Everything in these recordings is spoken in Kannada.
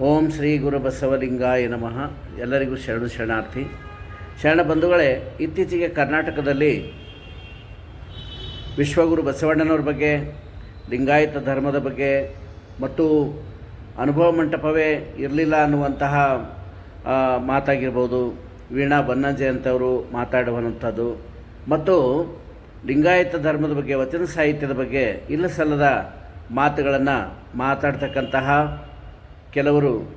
ಓಂ ಶ್ರೀ ಗುರು ಬಸವಲಿಂಗಾಯ ನಮಃ. ಎಲ್ಲರಿಗೂ ಶರಣು ಶರಣಾರ್ಥಿ. ಶರಣ ಬಂಧುಗಳೇ, ಇತ್ತೀಚೆಗೆ ಕರ್ನಾಟಕದಲ್ಲಿ ವಿಶ್ವಗುರು ಬಸವಣ್ಣನವ್ರ ಬಗ್ಗೆ, ಲಿಂಗಾಯತ ಧರ್ಮದ ಬಗ್ಗೆ, ಮತ್ತು ಅನುಭವ ಮಂಟಪವೇ ಇರಲಿಲ್ಲ ಅನ್ನುವಂತಹ ಮಾತಾಗಿರ್ಬೋದು. ವೀಣಾ ಬನ್ನಂಜೆ ಅಂತವರು ಮಾತಾಡುವಂಥದ್ದು. ಮತ್ತು ಲಿಂಗಾಯತ ಧರ್ಮದ ಬಗ್ಗೆ, ವಚನ ಸಾಹಿತ್ಯದ ಬಗ್ಗೆ ಇಲ್ಲ ಸಲ್ಲದ ಮಾತುಗಳನ್ನು ಮಾತಾಡ್ತಕ್ಕಂತಹ ಕೆಲವರು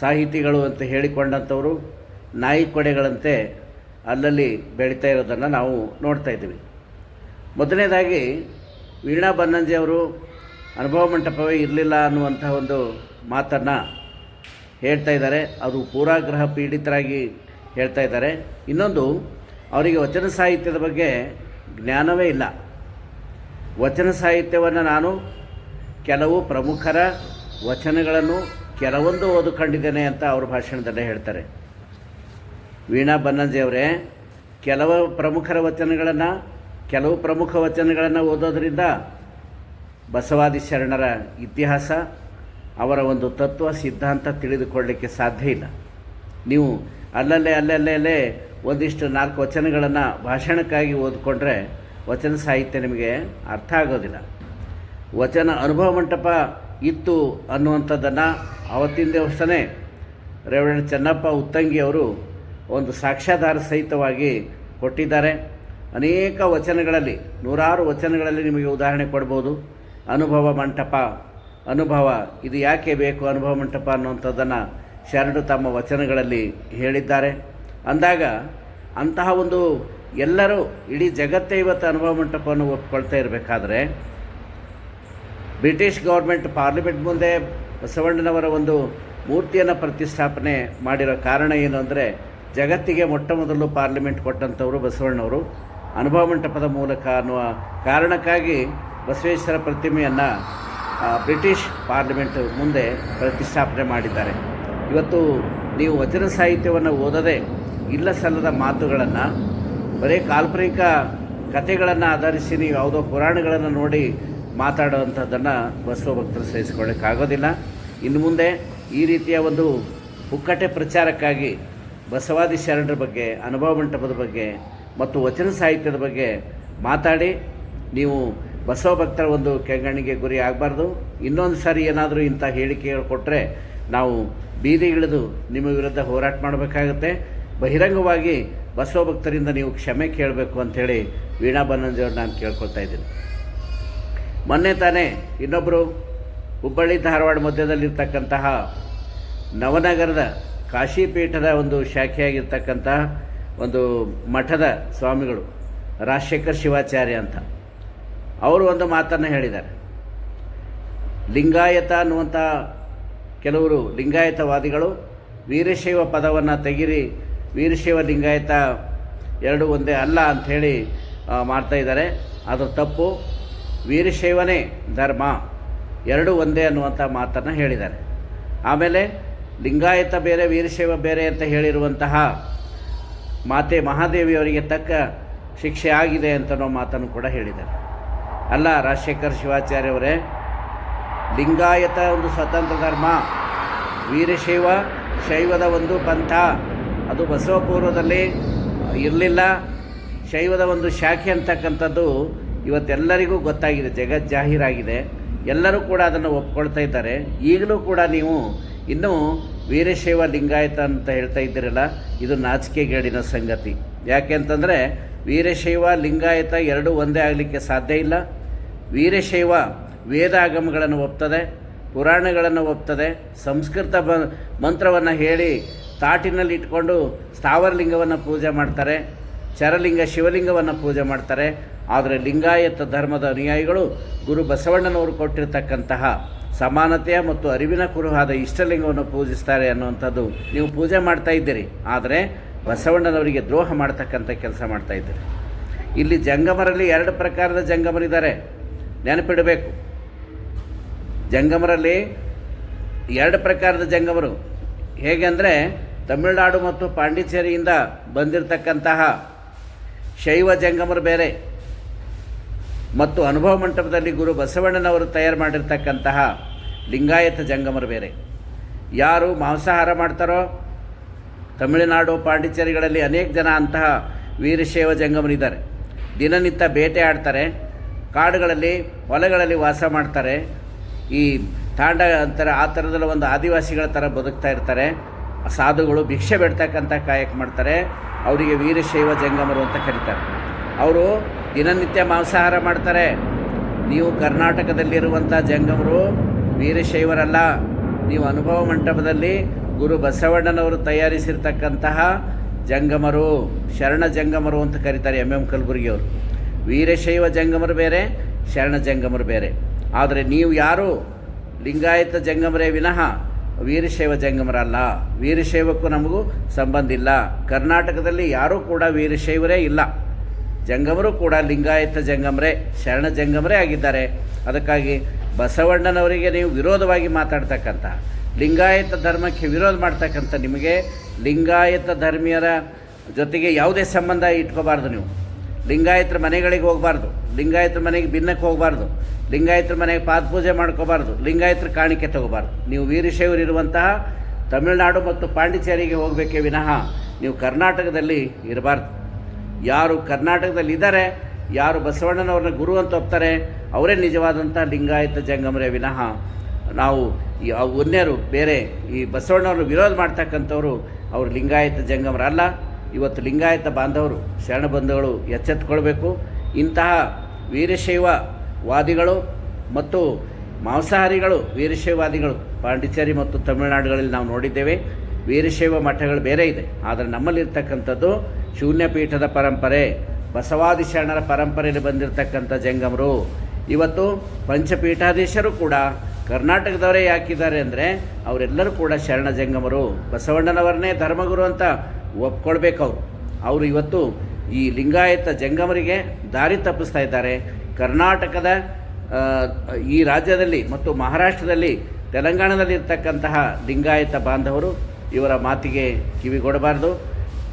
ಸಾಹಿತಿಗಳು ಅಂತ ಹೇಳಿಕೊಂಡಂಥವರು ನಾಯಿ ಕೊಡೆಗಳಂತೆ ಅಲ್ಲಲ್ಲಿ ಬೆಳೀತಾ ಇರೋದನ್ನು ನಾವು ನೋಡ್ತಾ ಇದ್ದೀವಿ. ಮೊದಲನೇದಾಗಿ ವೀಣಾ ಬನ್ನಂಜೆ ಅವರು ಅನುಭವ ಮಂಟಪವೇ ಇರಲಿಲ್ಲ ಅನ್ನುವಂಥ ಒಂದು ಮಾತನ್ನು ಹೇಳ್ತಾ ಇದ್ದಾರೆ. ಅದು ಪೂರಾಗ್ರಹ ಪೀಡಿತರಾಗಿ ಹೇಳ್ತಾ ಇದ್ದಾರೆ. ಇನ್ನೊಂದು, ಅವರಿಗೆ ವಚನ ಸಾಹಿತ್ಯದ ಬಗ್ಗೆ ಜ್ಞಾನವೇ ಇಲ್ಲ. ವಚನ ಸಾಹಿತ್ಯವನ್ನು ನಾನು ಕೆಲವು ಪ್ರಮುಖರ ವಚನಗಳನ್ನು ಕೆಲವೊಂದು ಓದಿಕೊಂಡಿದ್ದೇನೆ ಅಂತ ಅವ್ರ ಭಾಷಣದಲ್ಲೇ ಹೇಳ್ತಾರೆ. ವೀಣಾ ಬನ್ನಂಜಿಯವರೇ, ಕೆಲವು ಪ್ರಮುಖರ ವಚನಗಳನ್ನು, ಕೆಲವು ಪ್ರಮುಖ ವಚನಗಳನ್ನು ಓದೋದ್ರಿಂದ ಬಸವಾದಿ ಶರಣರ ಇತಿಹಾಸ, ಅವರ ಒಂದು ತತ್ವ, ಸಿದ್ಧಾಂತ ತಿಳಿದುಕೊಳ್ಳಲಿಕ್ಕೆ ಸಾಧ್ಯ ಇಲ್ಲ. ನೀವು ಅಲ್ಲಲ್ಲೇ ಅಲ್ಲಲ್ಲೇ ಒಂದಿಷ್ಟು ನಾಲ್ಕು ವಚನಗಳನ್ನು ಭಾಷಣಕ್ಕಾಗಿ ಓದಿಕೊಂಡ್ರೆ ವಚನ ಸಾಹಿತ್ಯ ನಿಮಗೆ ಅರ್ಥ ಆಗೋದಿಲ್ಲ. ವಚನ ಅನುಭವ ಮಂಟಪ ಇತ್ತು ಅನ್ನುವಂಥದ್ದನ್ನು ಅವತ್ತಿನ ದಿವಸನೇ ರೇವಣ್ಣ ಚೆನ್ನಪ್ಪ ಉತ್ತಂಗಿ ಅವರು ಒಂದು ಸಾಕ್ಷ್ಯಾಧಾರ ಸಹಿತವಾಗಿ ಕೊಟ್ಟಿದ್ದಾರೆ. ಅನೇಕ ವಚನಗಳಲ್ಲಿ, ನೂರಾರು ವಚನಗಳಲ್ಲಿ ನಿಮಗೆ ಉದಾಹರಣೆ ಕೊಡ್ಬೋದು. ಅನುಭವ ಮಂಟಪ, ಅನುಭವ, ಇದು ಯಾಕೆ ಬೇಕು ಅನುಭವ ಮಂಟಪ ಅನ್ನುವಂಥದ್ದನ್ನು ಶರಣರು ತಮ್ಮ ವಚನಗಳಲ್ಲಿ ಹೇಳಿದ್ದಾರೆ. ಅಂದಾಗ ಅಂತಹ ಒಂದು ಎಲ್ಲರೂ ಇಡೀ ಜಗತ್ತೇ ಇವತ್ತು ಅನುಭವ ಮಂಟಪವನ್ನು ಒಪ್ಕೊಳ್ತಾ ಇರಬೇಕಾದ್ರೆ ಬ್ರಿಟಿಷ್ ಗೌರ್ಮೆಂಟ್ ಪಾರ್ಲಿಮೆಂಟ್ ಮುಂದೆ ಬಸವಣ್ಣನವರ ಒಂದು ಮೂರ್ತಿಯನ್ನು ಪ್ರತಿಷ್ಠಾಪನೆ ಮಾಡಿರೋ ಕಾರಣ ಏನು ಅಂದರೆ ಜಗತ್ತಿಗೆ ಮೊಟ್ಟ ಮೊದಲು ಪಾರ್ಲಿಮೆಂಟ್ ಕೊಟ್ಟಂಥವರು ಬಸವಣ್ಣವರು. ಅನುಭವ ಮಂಟಪದ ಮೂಲಕ ಅನ್ನುವ ಕಾರಣಕ್ಕಾಗಿ ಬಸವೇಶ್ವರ ಪ್ರತಿಮೆಯನ್ನು ಬ್ರಿಟಿಷ್ ಪಾರ್ಲಿಮೆಂಟ್ ಮುಂದೆ ಪ್ರತಿಷ್ಠಾಪನೆ ಮಾಡಿದ್ದಾರೆ. ಇವತ್ತು ನೀವು ವಚನ ಸಾಹಿತ್ಯವನ್ನು ಓದದೆ ಇಲ್ಲ ಸಲ್ಲದ ಮಾತುಗಳನ್ನು, ಬರೀ ಕಾಲ್ಪನಿಕ ಕಥೆಗಳನ್ನು ಆಧರಿಸಿ ನೀವು ಯಾವುದೋ ಪುರಾಣಗಳನ್ನು ನೋಡಿ ಮಾತಾಡುವಂಥದ್ದನ್ನು ಬಸವ ಭಕ್ತರು ಸಹಿಸಿಕೊಳ್ಳೋಕ್ಕಾಗೋದಿಲ್ಲ ಇನ್ನು ಮುಂದೆ ಈ ರೀತಿಯ ಒಂದು ಪುಕ್ಕಟೆ ಪ್ರಚಾರಕ್ಕಾಗಿ ಬಸವಾದಿ ಶರಣರ ಬಗ್ಗೆ, ಅನುಭವ ಮಂಟಪದ ಬಗ್ಗೆ ಮತ್ತು ವಚನ ಸಾಹಿತ್ಯದ ಬಗ್ಗೆ ಮಾತಾಡಿ. ನೀವು ಬಸವ ಭಕ್ತರ ಒಂದು ಕೆಂಗಣ್ಣಿಗೆ ಗುರಿ ಆಗಬಾರ್ದು. ಇನ್ನೊಂದು ಸಾರಿ ಏನಾದರೂ ಇಂಥ ಹೇಳಿಕೆಗಳು ಕೊಟ್ಟರೆ ನಾವು ಬೀದಿಗಿಳಿದು ನಿಮ್ಮ ವಿರುದ್ಧ ಹೋರಾಟ ಮಾಡಬೇಕಾಗತ್ತೆ. ಬಹಿರಂಗವಾಗಿ ಬಸವ ಭಕ್ತರಿಂದ ನೀವು ಕ್ಷಮೆ ಕೇಳಬೇಕು ಅಂಥೇಳಿ ವೀಣಾ ಬನ್ನಂಜವ್ರು ನಾನು ಕೇಳ್ಕೊಳ್ತಾ ಇದ್ದೀನಿ. ಮೊನ್ನೆ ತಾನೇ ಇನ್ನೊಬ್ಬರು ಹುಬ್ಬಳ್ಳಿ ಧಾರವಾಡ ಮಧ್ಯದಲ್ಲಿರ್ತಕ್ಕಂತಹ ನವನಗರದ ಕಾಶಿಪೀಠದ ಒಂದು ಶಾಖೆಯಾಗಿರ್ತಕ್ಕಂತಹ ಒಂದು ಮಠದ ಸ್ವಾಮಿಗಳು ರಾಜಶೇಖರ್ ಶಿವಾಚಾರ್ಯ ಅಂತ. ಅವರು ಒಂದು ಮಾತನ್ನು ಹೇಳಿದ್ದಾರೆ. ಲಿಂಗಾಯತ ಅನ್ನುವಂಥ ಕೆಲವರು ಲಿಂಗಾಯತವಾದಿಗಳು ವೀರಶೈವ ಪದವನ್ನು ತೆಗಿರಿ, ವೀರಶೈವ ಲಿಂಗಾಯತ ಎರಡು ಒಂದೇ ಅಲ್ಲ ಅಂಥೇಳಿ ಮಾಡ್ತಾ ಇದ್ದಾರೆ. ಅದು ತಪ್ಪು. ವೀರಶೈವನೇ ಧರ್ಮ. ಎರಡೂ ಒಂದೇ ಅನ್ನುವಂಥ ಮಾತನ್ನು ಹೇಳಿದ್ದಾರೆ. ಆಮೇಲೆ ಲಿಂಗಾಯತ ಬೇರೆ, ವೀರಶೈವ ಬೇರೆ ಅಂತ ಹೇಳಿರುವಂತಹ ಮಾತೆ ಮಹಾದೇವಿಯವರಿಗೆ ತಕ್ಕ ಶಿಕ್ಷೆ ಆಗಿದೆ ಅಂತ ಅನ್ನೋ ಮಾತನ್ನು ಕೂಡ ಹೇಳಿದ್ದಾರೆ. ಅಲ್ಲ, ರಾಜಶೇಖರ್ ಶಿವಾಚಾರ್ಯವರೇ ಲಿಂಗಾಯತ ಒಂದು ಸ್ವತಂತ್ರ ಧರ್ಮ, ವೀರಶೈವ ಶೈವದ ಒಂದು ಪಂಥ. ಅದು ಬಸವಪೂರ್ವದಲ್ಲಿ ಇರಲಿಲ್ಲ. ಶೈವದ ಒಂದು ಶಾಖೆ ಅಂತಕ್ಕಂಥದ್ದು ಇವತ್ತೆಲ್ಲರಿಗೂ ಗೊತ್ತಾಗಿದೆ, ಜಗತ್ ಜಾಹೀರಾಗಿದೆ. ಎಲ್ಲರೂ ಕೂಡ ಅದನ್ನು ಒಪ್ಕೊಳ್ತಾ ಇದ್ದಾರೆ. ಈಗಲೂ ಕೂಡ ನೀವು ಇನ್ನೂ ವೀರಶೈವ ಲಿಂಗಾಯತ ಅಂತ ಹೇಳ್ತಾ ಇದ್ದೀರಲ್ಲ, ಇದು ನಾಚಿಕೆಗೇಡಿನ ಸಂಗತಿ. ಯಾಕೆ ಅಂತಂದರೆ ವೀರಶೈವ ಲಿಂಗಾಯತ ಎರಡೂ ಒಂದೇ ಆಗಲಿಕ್ಕೆ ಸಾಧ್ಯ ಇಲ್ಲ. ವೀರಶೈವ ವೇದಾಗಮಗಳನ್ನು ಒಪ್ತದೆ, ಪುರಾಣಗಳನ್ನು ಒಪ್ತದೆ, ಸಂಸ್ಕೃತ ಮಂತ್ರವನ್ನು ಹೇಳಿ ತಾಟಿನಲ್ಲಿ ಇಟ್ಕೊಂಡು ಸ್ಥಾವರಲಿಂಗವನ್ನು ಪೂಜೆ ಮಾಡ್ತಾರೆ. ಚರಲಿಂಗ ಶಿವಲಿಂಗವನ್ನು ಪೂಜೆ ಮಾಡ್ತಾರೆ. ಆದರೆ ಲಿಂಗಾಯತ ಧರ್ಮದ ಅನುಯಾಯಿಗಳು ಗುರು ಬಸವಣ್ಣನವರು ಕೊಟ್ಟಿರ್ತಕ್ಕಂತಹ ಸಮಾನತೆಯ ಮತ್ತು ಅರಿವಿನ ಕುರುಹಾದ ಇಷ್ಟಲಿಂಗವನ್ನು ಪೂಜಿಸ್ತಾರೆ ಅನ್ನುವಂಥದ್ದು ನೀವು ಪೂಜೆ ಮಾಡ್ತಾ ಇದ್ದೀರಿ. ಆದರೆ ಬಸವಣ್ಣನವರಿಗೆ ದ್ರೋಹ ಮಾಡ್ತಕ್ಕಂಥ ಕೆಲಸ ಮಾಡ್ತಾ ಇದ್ದೀರಿ. ಇಲ್ಲಿ ಜಂಗಮರಲ್ಲಿ ಎರಡು ಪ್ರಕಾರದ ಜಂಗಮರಿದ್ದಾರೆ. ನೆನಪಿಡಬೇಕು. ಜಂಗಮರಲ್ಲಿ ಎರಡು ಪ್ರಕಾರದ ಜಂಗಮರು. ಹೇಗೆಂದರೆ ತಮಿಳುನಾಡು ಮತ್ತು ಪಾಂಡಿಚೇರಿಯಿಂದ ಬಂದಿರತಕ್ಕಂತಹ ಶೈವ ಜಂಗಮರು ಬೇರೆ. ಮತ್ತು ಅನುಭವ ಮಂಟಪದಲ್ಲಿ ಗುರು ಬಸವಣ್ಣನವರು ತಯಾರು ಮಾಡಿರ್ತಕ್ಕಂತಹ ಲಿಂಗಾಯತ ಜಂಗಮರು ಬೇರೆ. ಯಾರು ಮಾಂಸಾಹಾರ ಮಾಡ್ತಾರೋ, ತಮಿಳುನಾಡು ಪಾಂಡಿಚೇರಿಗಳಲ್ಲಿ ಅನೇಕ ಜನ ಅಂತಹ ವೀರಶೈವ ಜಂಗಮರಿದ್ದಾರೆ. ದಿನನಿತ್ಯ ಬೇಟೆ ಆಡ್ತಾರೆ, ಕಾಡುಗಳಲ್ಲಿ, ಹೊಲಗಳಲ್ಲಿ ವಾಸ ಮಾಡ್ತಾರೆ. ಈ ತಾಂಡ ಅಂತಾರೆ ಆ ಥರದಲ್ಲಿ ಒಂದು ಆದಿವಾಸಿಗಳ ಥರ ಬದುಕ್ತಾ ಇರ್ತಾರೆ. ಸಾಧುಗಳು ಭಿಕ್ಷೆ ಬೇಡ್ತಕ್ಕಂಥ ಕಾಯಕ ಮಾಡ್ತಾರೆ. ಅವರಿಗೆ ವೀರಶೈವ ಜಂಗಮರು ಅಂತ ಕರೀತಾರೆ. ಅವರು ದಿನನಿತ್ಯ ಮಾಂಸಾಹಾರ ಮಾಡ್ತಾರೆ. ನೀವು ಕರ್ನಾಟಕದಲ್ಲಿರುವಂಥ ಜಂಗಮರು ವೀರಶೈವರಲ್ಲ. ನೀವು ಅನುಭವ ಮಂಟಪದಲ್ಲಿ ಗುರು ಬಸವಣ್ಣನವರು ತಯಾರಿಸಿರ್ತಕ್ಕಂತಹ ಜಂಗಮರು, ಶರಣ ಜಂಗಮರು ಅಂತ ಕರೀತಾರೆ ಎಂ ಎಂ ಕಲಬುರ್ಗಿಯವರು. ವೀರಶೈವ ಜಂಗಮರು ಬೇರೆ, ಶರಣ ಜಂಗಮರು ಬೇರೆ. ಆದರೆ ನೀವು ಯಾರು? ಲಿಂಗಾಯತ ಜಂಗಮರೇ ವಿನಃ. ವೀರಶೈವ ಜಂಗಮರಲ್ಲ ವೀರಶೈವಕ್ಕೂ ನಮಗೂ ಸಂಬಂಧ ಇಲ್ಲ. ಕರ್ನಾಟಕದಲ್ಲಿ ಯಾರೂ ಕೂಡ ವೀರಶೈವರೇ ಇಲ್ಲ. ಜಂಗಮರು ಕೂಡ ಲಿಂಗಾಯತ ಜಂಗಮರೇ, ಶರಣ ಜಂಗಮರೇ ಆಗಿದ್ದಾರೆ. ಅದಕ್ಕಾಗಿ ಬಸವಣ್ಣನವರಿಗೆ ನೀವು ವಿರೋಧವಾಗಿ ಮಾತಾಡ್ತಕ್ಕಂಥ, ಲಿಂಗಾಯತ ಧರ್ಮಕ್ಕೆ ವಿರೋಧ ಮಾಡ್ತಕ್ಕಂಥ ನಿಮಗೆ ಲಿಂಗಾಯತ ಧರ್ಮೀಯರ ಜೊತೆಗೆ ಯಾವುದೇ ಸಂಬಂಧ ಇಟ್ಕೋಬಾರ್ದು ನೀವು. ಲಿಂಗಾಯತರ ಮನೆಗಳಿಗೆ ಹೋಗಬಾರ್ದು. ಲಿಂಗಾಯತರ ಮನೆಗೆ ಭಿನ್ನಕ್ಕೆ ಹೋಗಬಾರ್ದು. ಲಿಂಗಾಯತರ ಮನೆಗೆ ಪಾದ ಪೂಜೆ ಮಾಡ್ಕೋಬಾರ್ದು, ಲಿಂಗಾಯತರ ಕಾಣಿಕೆ ತಗೋಬಾರ್ದು. ನೀವು ವೀರಶೈವರು ಇರುವಂತಹ ತಮಿಳುನಾಡು ಮತ್ತು ಪಾಂಡಿಚೇರಿಗೆ ಹೋಗಬೇಕೇ ವಿನಃ ನೀವು ಕರ್ನಾಟಕದಲ್ಲಿ ಇರಬಾರ್ದು. ಯಾರು ಕರ್ನಾಟಕದಲ್ಲಿ ಇದ್ದಾರೆ, ಯಾರು ಬಸವಣ್ಣನವ್ರನ್ನ ಗುರು ಅಂತ ಒಪ್ತಾರೆ, ಅವರೇ ನಿಜವಾದಂಥ ಲಿಂಗಾಯತ ಜಂಗಮರೇ ವಿನಃ ನಾವು ಈ ಅನ್ಯರು ಬೇರೆ ಈ ಬಸವಣ್ಣವ್ರನ್ನ ವಿರೋಧ ಮಾಡ್ತಕ್ಕಂಥವ್ರು ಅವರು ಲಿಂಗಾಯತ ಜಂಗಮರಲ್ಲ ಇವತ್ತು ಲಿಂಗಾಯತ ಬಾಂಧವರು, ಶರಣ ಬಂಧುಗಳು ಎಚ್ಚೆತ್ತುಕೊಳ್ಬೇಕು ಇಂತಹ ವೀರಶೈವ ವಾದಿಗಳು ಮತ್ತು ಮಾಂಸಾಹಾರಿಗಳು, ವೀರಶೈವವಾದಿಗಳು, ಪಾಂಡಿಚೇರಿ ಮತ್ತು ತಮಿಳುನಾಡುಗಳಲ್ಲಿ ನಾವು ನೋಡಿದ್ದೇವೆ. ವೀರಶೈವ ಮಠಗಳು ಬೇರೆ ಇದೆ. ಆದರೆ ನಮ್ಮಲ್ಲಿರ್ತಕ್ಕಂಥದ್ದು ಶೂನ್ಯಪೀಠದ ಪರಂಪರೆ, ಬಸವಾದಿ ಶರಣರ ಪರಂಪರೆಯಲ್ಲಿ ಬಂದಿರತಕ್ಕಂಥ ಜಂಗಮರು. ಇವತ್ತು ಪಂಚಪೀಠಾಧೀಶರು ಕೂಡ ಕರ್ನಾಟಕದವರೇ ಯಾಕಿದ್ದಾರೆ ಅಂದರೆ ಅವರೆಲ್ಲರೂ ಕೂಡ ಶರಣ ಜಂಗಮರು. ಬಸವಣ್ಣನವರನ್ನೇ ಧರ್ಮಗುರು ಅಂತ ಒಪ್ಕೊಳ್ಬೇಕು ಅವರು. ಅವರು ಇವತ್ತು ಈ ಲಿಂಗಾಯತ ಜಂಗಮರಿಗೆ ದಾರಿ ತಪ್ಪಿಸ್ತಾ ಇದ್ದಾರೆ. ಕರ್ನಾಟಕದ ಈ ರಾಜ್ಯದಲ್ಲಿ ಮತ್ತು ಮಹಾರಾಷ್ಟ್ರದಲ್ಲಿ ತೆಲಂಗಾಣದಲ್ಲಿ ಇರ್ತಕ್ಕಂತಹ ಲಿಂಗಾಯತ ಬಾಂಧವರು ಇವರ ಮಾತಿಗೆ ಕಿವಿಗೊಡಬಾರ್ದು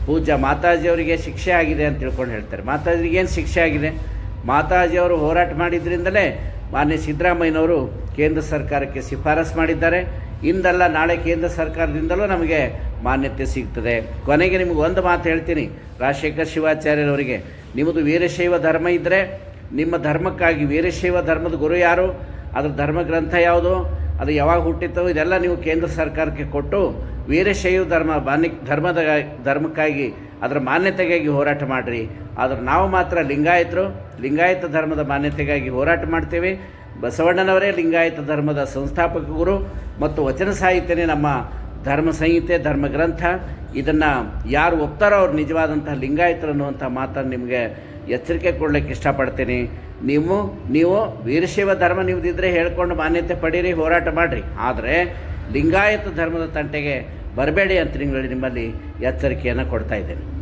ಪೂಜ್ಯ ಮಾತಾಜಿಯವರಿಗೆ ಶಿಕ್ಷೆ ಆಗಿದೆ ಅಂತ ತಿಳ್ಕೊಂಡು ಹೇಳ್ತಾರೆ. ಮಾತಾಜಿಗೆ ಏನು ಶಿಕ್ಷೆ ಆಗಿದೆ? ಮಾತಾಜಿಯವರು ಹೋರಾಟ ಮಾಡಿದ್ರಿಂದಲೇ ಮಾನ್ಯ ಸಿದ್ದರಾಮಯ್ಯನವರು ಕೇಂದ್ರ ಸರ್ಕಾರಕ್ಕೆ ಶಿಫಾರಸು ಮಾಡಿದ್ದಾರೆ. ಇಂದಲ್ಲ ನಾಳೆ ಕೇಂದ್ರ ಸರ್ಕಾರದಿಂದಲೂ ನಮಗೆ ಮಾನ್ಯತೆ ಸಿಗ್ತದೆ. ಕೊನೆಗೆ ನಿಮಗೆ ಒಂದು ಮಾತು ಹೇಳ್ತೀನಿ. ರಾಜಶೇಖರ್ ಶಿವಾಚಾರ್ಯರವರಿಗೆ. ನಿಮ್ಮದು ವೀರಶೈವ ಧರ್ಮ ಇದ್ದರೆ ನಿಮ್ಮ ಧರ್ಮಕ್ಕಾಗಿ ವೀರಶೈವ ಧರ್ಮದ ಗುರು ಯಾರು? ಅದ್ರ ಧರ್ಮ ಗ್ರಂಥ ಯಾವುದು? ಅದು ಯಾವಾಗ ಹುಟ್ಟಿತ್ತು? ಇದೆಲ್ಲ ನೀವು ಕೇಂದ್ರ ಸರ್ಕಾರಕ್ಕೆ ಕೊಟ್ಟು ವೀರಶೈವ ಧರ್ಮ ಮಾನ್ಯ ಧರ್ಮದ ಧರ್ಮಕ್ಕಾಗಿ, ಅದರ ಮಾನ್ಯತೆಗಾಗಿ ಹೋರಾಟ ಮಾಡಿರಿ. ಆದರೆ ನಾವು ಮಾತ್ರ ಲಿಂಗಾಯತರು. ಲಿಂಗಾಯತ ಧರ್ಮದ ಮಾನ್ಯತೆಗಾಗಿ ಹೋರಾಟ ಮಾಡ್ತೇವೆ. ಬಸವಣ್ಣನವರೇ ಲಿಂಗಾಯತ ಧರ್ಮದ ಸಂಸ್ಥಾಪಕ ಗುರು. ಮತ್ತು ವಚನ ಸಾಹಿತ್ಯನೇ ನಮ್ಮ ಧರ್ಮ ಸಂಹಿತೆ, ಧರ್ಮ ಗ್ರಂಥ. ಇದನ್ನು ಯಾರು ಒಪ್ತಾರೋ ಅವ್ರು ನಿಜವಾದಂತಹ ಲಿಂಗಾಯತರು ಅನ್ನುವಂಥ ಮಾತನ್ನು ನಿಮಗೆ ಎಚ್ಚರಿಕೆ ಕೊಡಲಿಕ್ಕೆ ಇಷ್ಟಪಡ್ತೀನಿ. ನೀವು ನೀವು ವೀರಶೈವ ಧರ್ಮ ನಿಮ್ದಿದ್ರೆ ಹೇಳ್ಕೊಂಡು ಮಾನ್ಯತೆ ಪಡೀರಿ, ಹೋರಾಟ ಮಾಡಿರಿ. ಆದರೆ ಲಿಂಗಾಯತ ಧರ್ಮದ ತಂಟೆಗೆ ಬರಬೇಡಿ ಅಂತ ನಿಮ್ಮಲ್ಲಿ ಎಚ್ಚರಿಕೆಯನ್ನು ಕೊಡ್ತಾ ಇದ್ದೇನೆ.